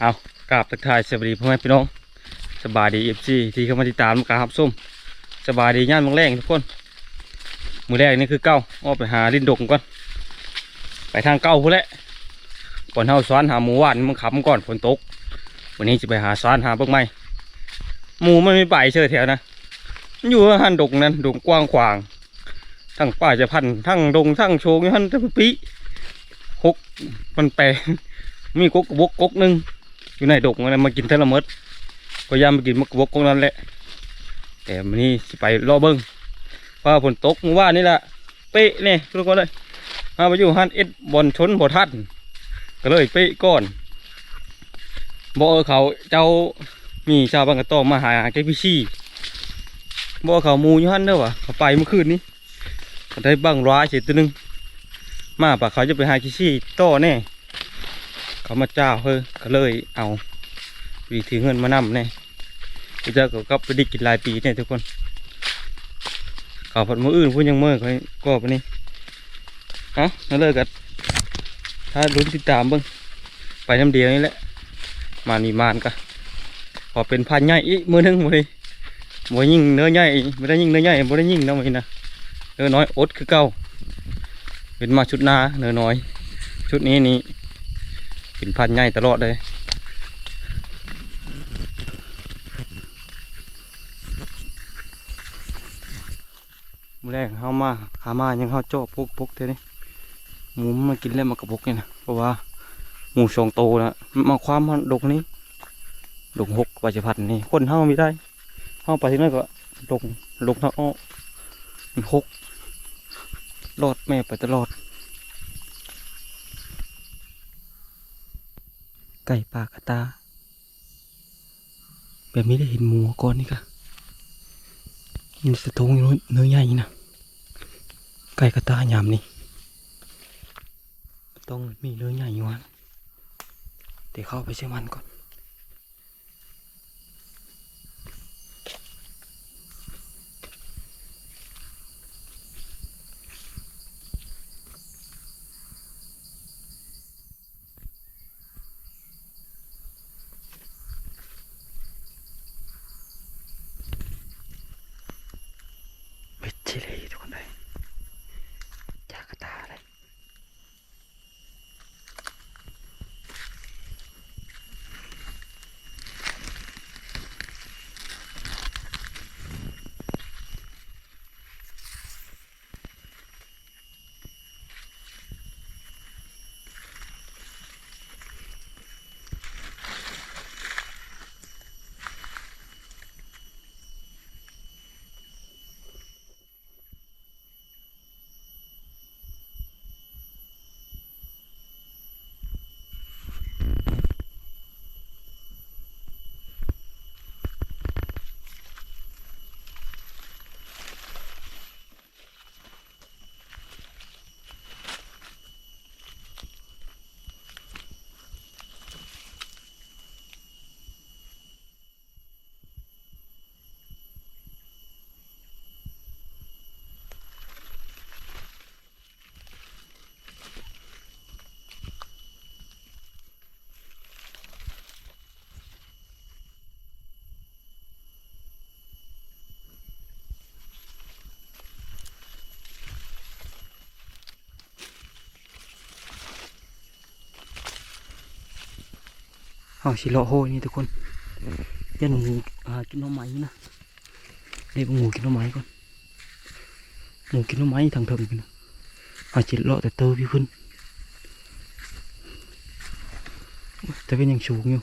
เอากราบทักทายสวัสดีพ่อแม่พี่น้องสบายดีเอฟซีที่เข้ามาติดตามการรับส้มสบายดีย่านบางแรงทุกคน มือแรกนี่คือเก้าอ้อไปหาดินดงก่อน ไปทางเก้าพู้นแหละก่อนเฮาซ้อนหาหมูหวานมันขำก่อนฝนตก วันนี้จะไปหาซ้อนหาเบิกไม้หมูมันไม่ไปเชื่อแถวนะมันอยู่หันดงนั้นดงกว้างขวาง ทั้งป่าจะพันทั้งดงทั้งโชงทั้งปีหกมันแปลมีกกกบกกกหนึ่ง อยู่ในดงนะมากินเทละเมดก็ยามมากินมากระบกกนั้นแหละ แต่มันนี่สิไปรอเบิ้งว่าฝนตกเมื่อวานนี่แหละเป๊ะเนี่ยทุกคนเลยมาไปอยู่หันเอ็ดบอลชนบอทันก็เลยเป๊ะก่อนบอเขาเจ้ามีชาวบางกระตองมาหาแกพี่ชี่บอเขาหมูอยู่หันเด้อวะเขาไปเมื่อคืนนี้ได้บังร้ายเสียตัวหนึงมาปะเขาจะไปหาคิชี่ต่อแน่ เขามาเจ้าเฮ้ยก็เลยเอาวีถือเงินมานำเนี่ยพี่เจ้าก็กลับไปไดิกินหลายปีเนี่ยทุกคนเขาผัดมืออื่นพูดยังเมื่อเขาก็ไปนี่เอ้านั่นเลยกันถ้าลุ้นติดตามเบิ้งไปน้ำเดียวนี่แหละมานีมานกะขอเป็นพันใหญ่อีกมือนึงมือนี้บ่ยิ่งเนื้อใหญ่ไม่ได้ยิ่งเนื้อใหญ่บ่ได้ยิ่งนะมือนี้นะเนื้อน้อยอดคือเก่าเป็นมาชุดนาเนื้อน้อย ชุดนี้นี่ เป็นพันธุ์ใหญ่ตลอดเลยมือแรกเข้ามาขามายังเข้าโจ้ปุกปุกเท่านี้หมูมันมากินแล้วมากระปุกเนี่ยนะเพราะว่าหมูชองโตนะมาความมันดกนี้ดกหกวัชพันธุ์นี่คนเข้าม่ได้เข้าไปที่นั่นก็ดกดกเท่าอ้อหกรอดแม่ไปตลอด ไก่ปากกระตา แบบนี้ได้เห็นหมูก่อนนี่ค่ะมันสะทงอยู่เนื้อใหญ่นะไก่กระตายามนี่ต้องมีเนื้อใหญ่อยู่วันเดี๋ยวเข้าไปเชื่อมันก่อน เอาชิโลโฮนี่ทุกคนยันหมูอ่ากินหน้ำไม้นะเรียกหมูกินหน้ำไม้ก่อนหมูกินหน้ำไม้ทางเทิงกันนะเอาจิโลแต่เตอพี่ขึ้นแต่เป็นยังสูงอยู่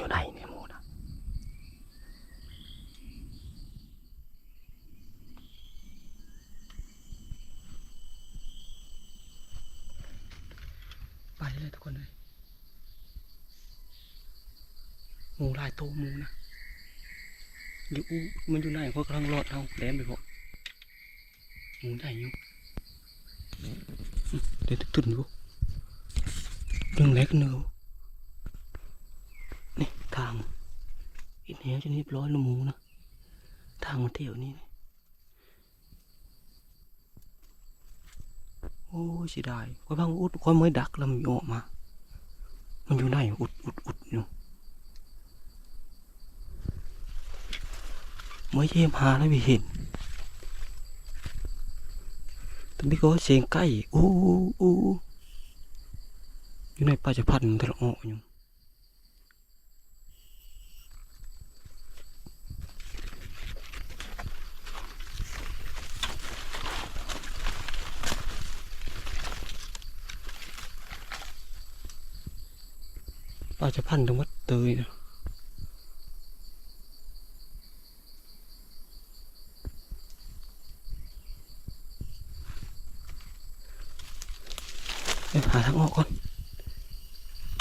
อยู่ไหนเนี่ยหมูนะไปเลยทุกคนเลยหมูหลายตัวหมูนะอยู่อู้มันอยู่ไหนเพราะกำลังรอดเราแหลมไปพอหมูใหญ่อยู่อืมเดี๋ยวตุ่นอยู่เรื่องเล็กเนอะนี่ ทางอินเนี้ยจะนี่ร้อยละหมูนะ ทางมาเที่ยวนี่โอ้เสียดายค่อยพังอุดค่อยไม่ดักแล้วมันออกมา มันอยู่ไหนอุดอุดอุดอยู่ไม่เยี่ยมหาแล้วไม่เห็นแต่ไม่ก็เสียงใกล้โอ้อ้โอ้อยู่ในป่าจะพันธุ์ทะเลาะอยู่าจะพันธุ์ทั้งหมดเตยนะหาทางออกก่อน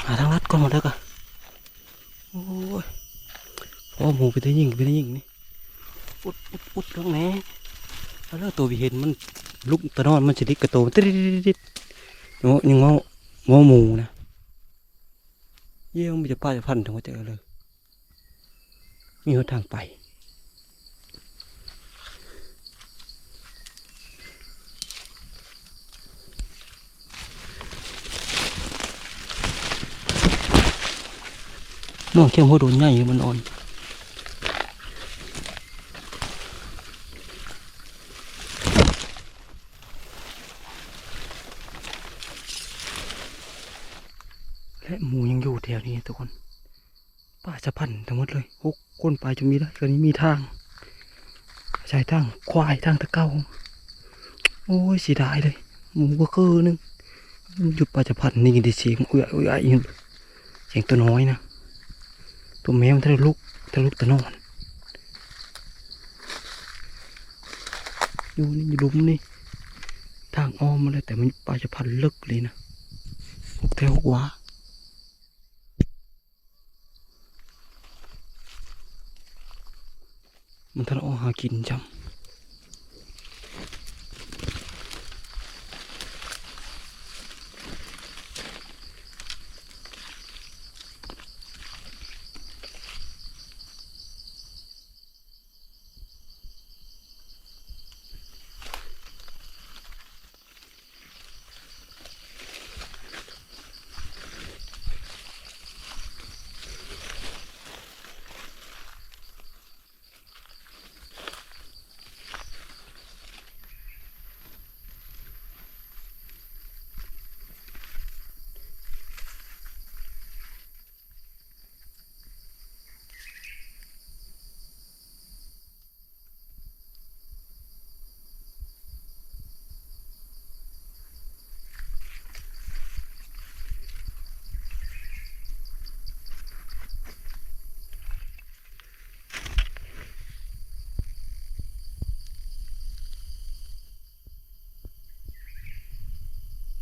หาทางลัดก่อนหมดแล้วกันโอ้ยพอหมูไปได้ยิงไปได้ยิงนี่อุดอุดอุดตรงไหนแล้วตัวไปเห็นมันลุกตะนอนมันจะดิกกระโตมันติดติดงอยังงองอหมูนะ เยี่ยมมันจะป้าจะพันถึงว่าเจอเลยมีหนทางไปน้องเข้มหัวโดนใหญ่มันอ่อน และหมูยังอยู่แถวนี้ทุกคน ป่าสะพันทั้งหมดเลยหกคนไปจะมีได้ตอนนี้มีทางใช้ทางควายทางตะเก้าโอ้ยเสียดายเลย หมูก็คือนึงมันอยู่ป่าสะพันนี่กินด้เสียงเอื้อยเอื้อยอยู่เสียงตัวน้อยนะ ตัวแมวมันทะลุกทะลุกตะนอนอยู่นี่ยู่หลุมนี่ ทางอ้อมมาเลยแต่มันปลาจะพันลึกเลยนะหกแถวกว่า มันทะเลาะหากินจำ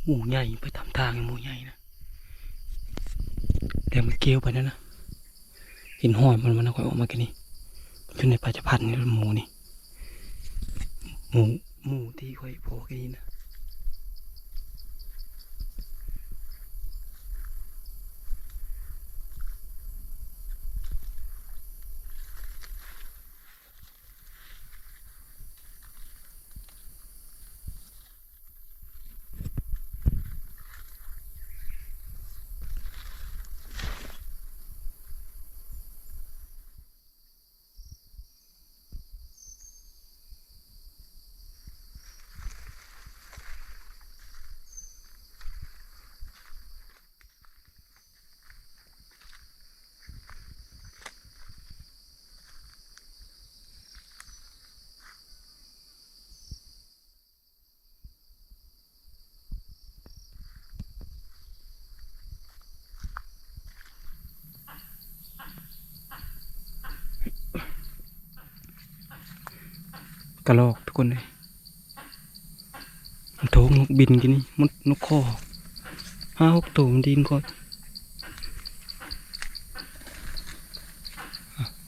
หมูใหญ่ไปทำทางให้หมูใหญ่นะแต่มันเกี้ยวไปนั่นนะเห็นห้อยมันมันเอาค่อยออกมาแค่นี้ขึ้นในป่าจะพันนี่หมูนี่หมูหมูที่ค่อยพอกันนี่นะ กระลอกทุกคนเลยมันโถงนกบินกินนี่มันนกคอห้าหกตัวมันดินก่อน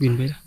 บินไปแล้ว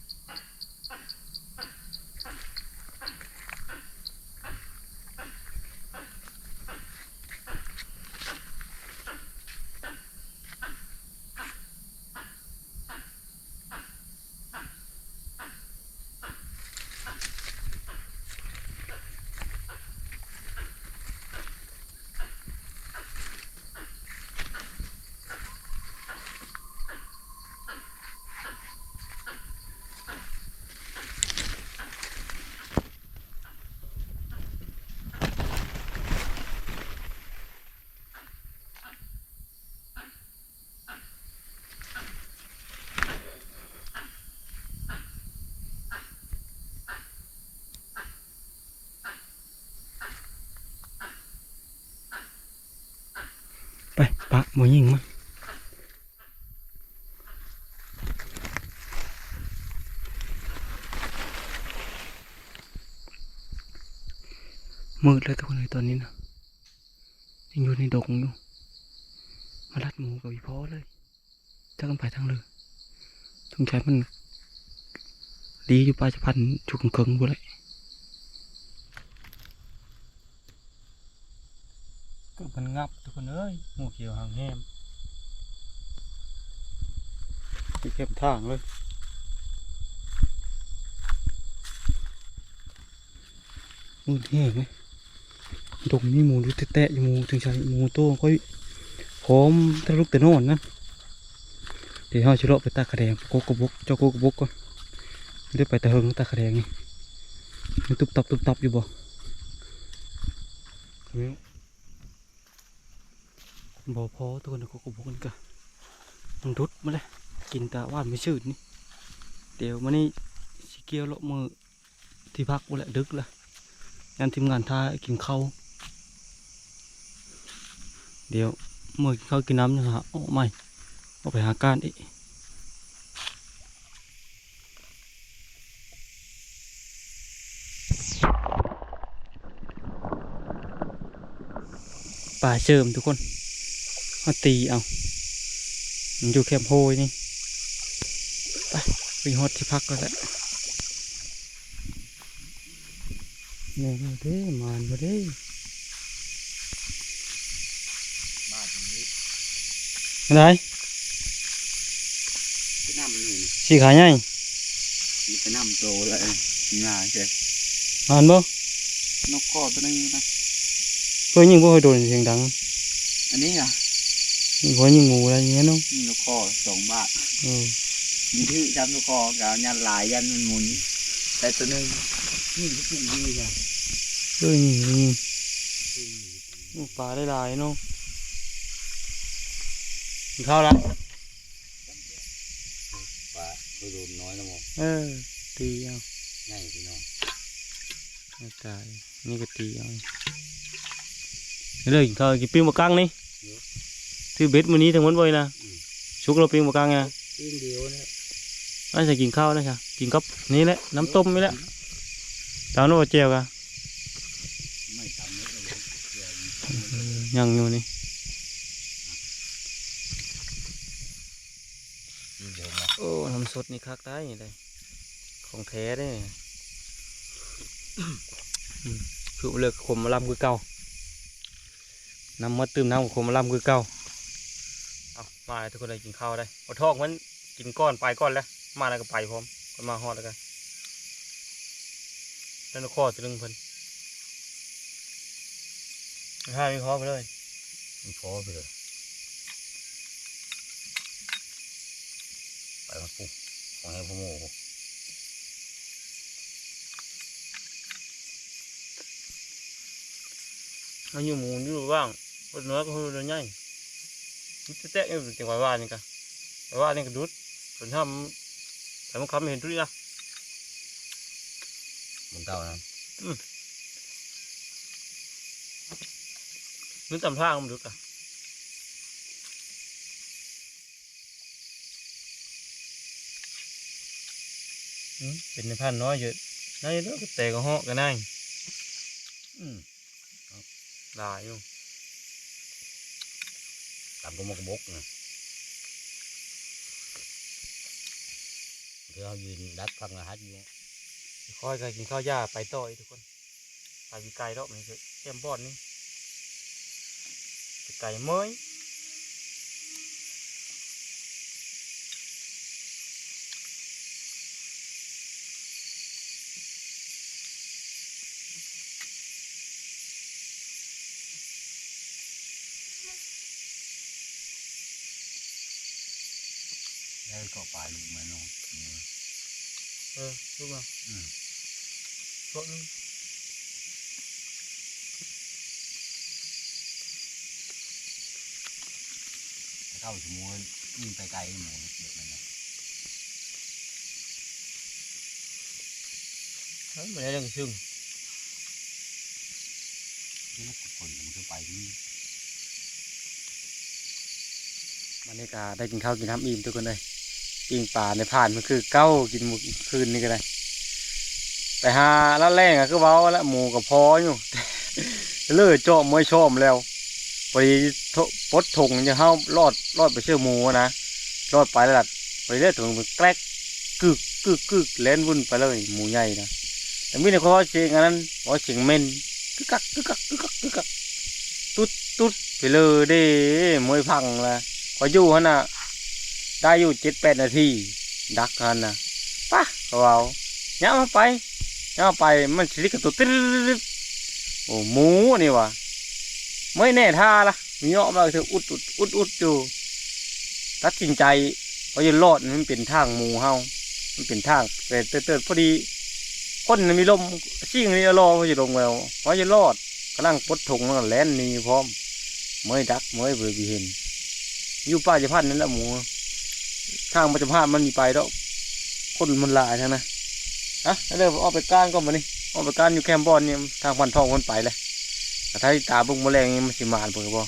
ปปะหมูยิงมามืดแล้วทุกคนเลยตอนนี้นะยังอยู่ในดงอยู่มาลัดหมูกับอีพอเลยจะกันไปทางเลยตรงใช้มันดีอยู่ปลายจะพันจุกเกิงบุเลย มันงับทุกคนเอ้ยหมูเขียวหางแหมที่เข้มทางเลยมืดแห้งเลยดงนี่หมูดูแตะอยู่หมูถึงใช้หมูโตค่อยพร้อมทะลุแต่นอนนะเดี๋ยวเราจะเลาะไปตาขะแดงโกกกระบกเจ้าโกกกระบกก่อนเดี๋ยวไปตะเฮงตาขะแดงนี่มันตุบตับตุบตับอยู่บ่ บ่พอตัวนั้นกกกบกกันกะมันรุดมาเลยกินตาว่านไม่ชื่นนี่เดี๋ยวมันนี่สิเกียวเลาะมือที่พักบ่แหละดึกละงานทีมงานท่ากินข้าวเดี๋ยวเมื่อกินข้าวกินน้ำยังหาออกใหม่ออกไปหาการอีกป่าเชิมทุกคน มาตีเอามันอยู่แคมป์โฮยนี่ไปไปฮอดที่พักก็แล้วเนี่ยมาเด้มานมาเด้บ้านนี้อะไรไปนำนี่สีขาใหญ่นี่ไปนำโตเลยงาเจ้มานบ่นกคอตัวนึงนะเคยยิงบ่เคยโดนเสียงดัง อันนี้อะ เคยยิงงูอะไรอย่างเงี้ยเนาะนี่นกคอสองบาทเออมีที่จำนกคอกับยันหลายยันมันหมุน แต่ตัวนึงนี่ก็ปุ่งดีจ้ะเอ้ยยิงยิงโอ้ปลาได้หลายเนาะกินข้าวละปลาตัวโดนน้อยนะโมเออตีเอาง่ายพี่น้องไม่ตายนี่ก็ตีเอาเลยกินข้าวกินปิ้งมะกังนี่ ถือเบ็ดมื้อนี้ทั้งหมดเลยนะชุกเราปิ้งมะกังไงปิ้งเดียวเนี่ยน่าจะกินข้าวนะจ๊ะกินกับนี่แหละน้ำต้มนี่แหละตามนู้นเจียวกันไม่ทำเลยเดี๋ยวยังอยู่นี่เดี๋ยวมาโอ้น้ำสดนี่คักได้เลยของแท้ได้อืมคือเลิกขมมาลำคือเก่าน้ำมดตื่มน้ำขมมาลำคือเก่า เอามาเลยทุกคนเลยกินข้าวได้เอาทอกมันกินก้อนไปก้อนแล้ว มาแล้วก็ไปพร้อมก็มาฮอดแล้วกันแล้วนกข้อจะดึงเพิ่นห้ามีพร้อมไปเลยมันพอไปเลยไปมาปุ๊บของให้พ่อโมมันอยู่หมูอยู่บ้างรถน้อยก็รถใหญ่ มันจะแตะอยู่จังหวะว่านี่กันว่านี่ก็ดุดส่วนถ้ามันแต่มันคำเห็นดุดนะมันเก่านะนึกตามทางมันดุดอะเป็นในพันน้อยเยอะได้เด้อแต่ก็เหาะกันได้อืมหลายอยู่ ตามกระมกบกนะเดี๋ยวเรายืนดักฟังรหัสอยู่ค่อยกินข้าวหญ้าไปต่ออีกทุกคนไปไกลแล้วมันคือแก้มบอดนี่ไกลเมย แล้วก็ไปลาลูกมาน้องเออลูกมาอืมรถนึงเข้าสมวนยิ่งไปไกลหมูเด็กมันนะเฮ้ยมันได้ยังซึ่งที่นักคนมันก็ไปที่นี่มันนี่ก็ได้กินข้าวกินน้ำอิ่มทุกคนเลย ปิงป่าในผ่านมันคือเก้ากินหมูคืนนี่ก็ได้ไปหาแล้วแรงอะก็เว้าแล้วหมูกับพออยู่เลื่อเจาะมวยชอมแล้วพอดีโถปดถงจะเข้ารอดรอดไปเชื่อหมูนะรอดไปแล้วไปเรื่อยถึงมันแกลกกึกกึกกึกเล่นวุ่นไปเลยหมูใหญ่นะแต่ไม่ได้เขาว่าเสียงนั้นว่าเสียงเม่นกึกกักกึกกักกึกกักกึกกักตุ๊ดตุ๊ดไปเลยเด้มวยพังละพออยู่ฮะน่ะ ได้อยู่เจ็ดแปดนาทีดักกันนะปะเขาเอาเนี่ยมาไปเนี่ยมาไปมันสิกตุกตึ๊ดโอ้หมูนี่วะไม่แน่ท่าละมีเนาะมาเถออุดอุดอุดอุดอยู่ตัดสินใจเพราะจะรอดมันเป็นทางหมูเฮามันเป็นทางแต่เติร์ดพอดีคนน่ะมีลมชิ่งนี่รอเขาจะลงแล้วเพราจะรอดกำลังปดถงแล้วก็แล่นนี่พร้อมเมื่อดักเมื่อเบื่อเห็นอยู่ป่าจะพันนั่นแหละหมู ทางมันจะพาดมันมีไปแล้วคนมันลายทั้งนะอะแล้วเดี๋ยวเอาไปก้านก็มานี่ออกไปก้านอยู่แคมป์บอลเนี่ยทางพันทองมันไปเลยแต่ถ้าตาบุ้งแมลงนี่มันสิมานเพิ่นบ่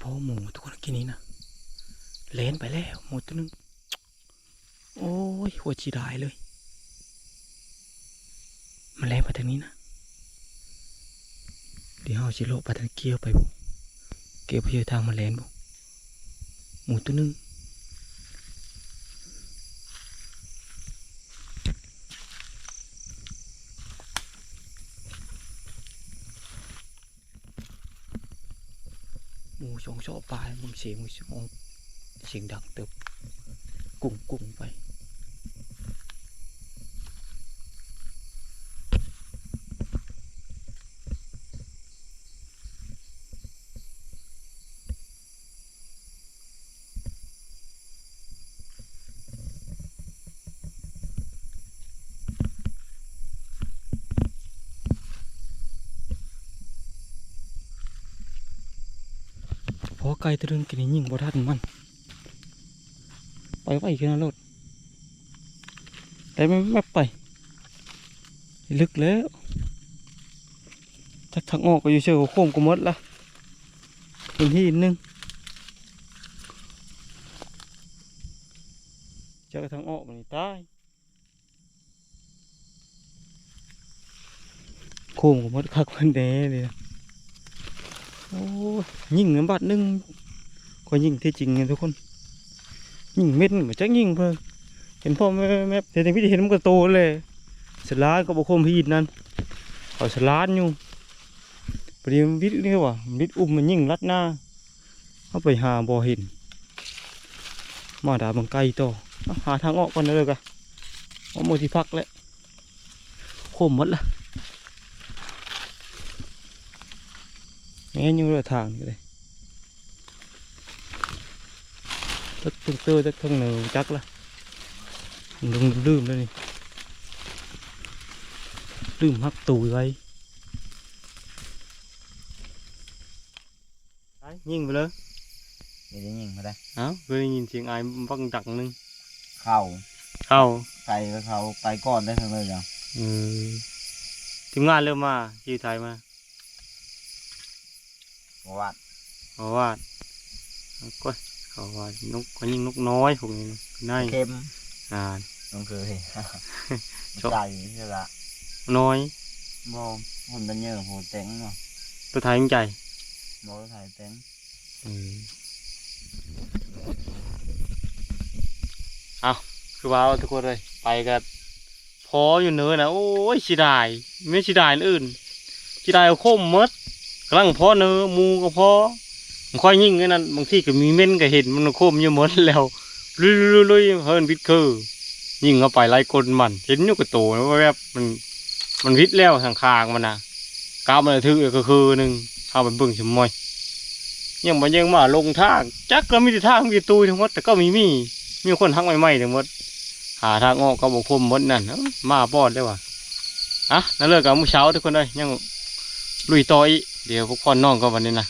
พอหมูทุกคนกินนี้นะเลนไปแล้วหมูตัวหนึงโอ้ยหัวจีดายเลย มันแล่นไปทางนี้นะเดี๋ยวเอาชิโร่ไปทางเกี้ยวไปบุเกี้ยวไปเจอทางมันแล่นบุหมูตัวหนึงหมูสองชอบปลายมึงเสียงมึงเสียงเสียงดังเติบกุ้งกุ้งไป ไก่ตัวหนึงกินยิ่งบ่ทันมันไปไว้กันรถแต่ไม่แมบไป ลึกแล้วจักทางออกก็อยู่เชื่อโค้งกูหมดละเป็นที่นึงจักทางออกมันตายโค้งกูหมดคักมันแน่เลย โอ้ยิงน้ำบัดหนึงก็ยิงที่จริงไงทุกคน ยิงเม็ดเหมือนจะยิงเพิ่งเห็นพ่อแม่แม่แต่ในพี่เห็นมันก็โตเลยสลานก็บอกคมพีดนั่นเขาสลานอยู่พอดีมวิทย์นี่ว่ะวิทย์อุ้มมันยิงลัดหน้าเอาไปหาบ่เห็นมาด่าบังไกลต่อหาทางออกก่อนเลยกันเอาหมที่พักแล้วคมหมดละ แม่นอยู่เรือทางนี่เลยตักตึงเตอร์ตักทั้งเหนือจักละลืมลืมแล้วนี่ลืมฮักตูไว้ไปยิงไป มาได้เอ้าเคยได้ยินเสียงไอ้บังดังหนึงเข้าเข้าไก่ก็เขาไก่ก้อนได้ทั้งเลยจ้ะเออทีมงานเริ่มมาที่ไทยมาเพราะว่าเขาว่าเอาก็เขาว่านกก็ยิงนกน้อยพวกนี้นะนายเค็มอ่าต้องเคยชอบไก่ใช่ละน้อยบอหุ่นเป็นเยอะหัวเต็งเนาะตัวไทยยังใจบอถ่ายเต็งเออเอาคือว่าเอาทุกคนเลยไปกันพออยู่เนื้อะนะโอ้ยสิได้ไม่สิได้อันอื่นสิได้เอาโคมหมด กำลังพอเนื้อมูก็พอมันค่อยยิ่งไอ้นั่นบางทีก็มีเม่นก็เห็นมันโคมอยู่หมดแล้วลุยลุยลุยเฮิร์นพิษคือยิ่งเข้าไปไล่กลมัน เห็นอยู่กับตัวนะว่าแบบมันมันพิษแล้วทางคางมันนะกาวมันถือก็คือหนึ่งเข้าไปเบิ่งชมมอยยังมันยังมาลงทางจักก็มีทางมีต่ตูทั้งหมดแต่ก็มีมีมีคนทักใหม่ๆทั้งหมดหาทางออกก็บอกพรมหมดนั่นมาบอดได้ว่ะอะนั่นเลิกกับมื้อเช้าทุกคนเลยยังลุยต่ออีก เดี๋ยวพวกพ่อน้องก็วันนี้นะ